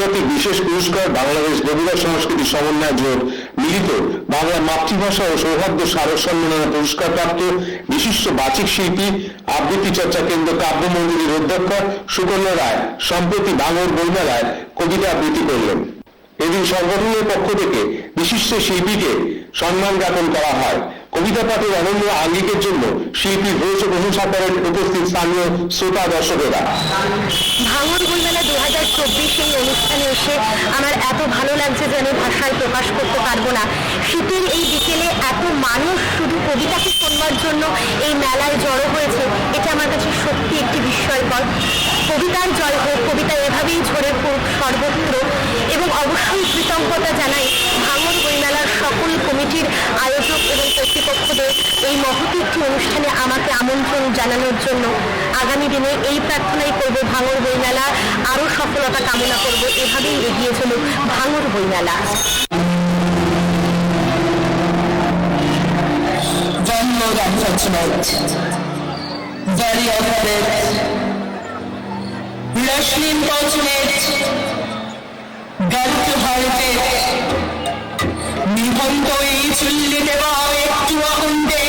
আন্তর্জাতিক বিশেষ পুরস্কার বাংলাদেশ কবিতা সংস্কৃতি সমন্বয় জোট মিলিত বাংলা মাতৃভাষা ও সৌহার্দ্য স্মারক সম্মাননা পুরস্কার প্রাপ্ত বিশিষ্ট বাচিক শিল্পী, আবৃত্তি চর্চা কেন্দ্র কাব্য মন্দিরের অধ্যক্ষ সুকন্যা রায় সম্প্রতি বাঙর বইমেলায় কবিতা আবৃত্তি করলেন। এদিন সংগঠনের পক্ষ থেকে বিশিষ্ট শিল্পীকে সম্মান জ্ঞাপন করা হয়। কবিতা পাঠের অনন্য আঙ্গিকের জন্য শিল্পী ঘোষ প্রশংসা করেন উপস্থিত স্থানীয় শ্রোতা দর্শকেরা। ভাঙর বইমেলা দু অনুষ্ঠানে এসে আমার এত ভালো লাগছে যে আমি ভাষায় প্রকাশ করতে পারব না। শীতের এই বিকেলে এত মানুষ শুধু কবিতাকে শুনবার জন্য এই মেলায় জড়ো হয়েছে, এটা আমার কাছে সত্যি একটি বিস্ময়কর। কবিতার জয় হোক, কবিতা এভাবেই ঝরে পড়ুক সর্বত্র। এবং অবশ্যই কৃতজ্ঞতা জানাই ভাঙর বইমেলার সকল কমিটির আয়োজক এবং কর্তৃপক্ষদের এই একটি অনুষ্ঠানে আমাকে আমন্ত্রণ জানানোর জন্য। আগামী দিনে এই প্রার্থনাই করব ভাঙর বইমেলা আরও সফলতা কামনা করব এভাবেই এগিয়ে চলুক ভাঙর বইমেলা। unfortunate, very unfortunate, rushly unfortunate, গল্প হয়েছে নিবন্ধ এই চুল্লি দেওয়া একটু অহন্দে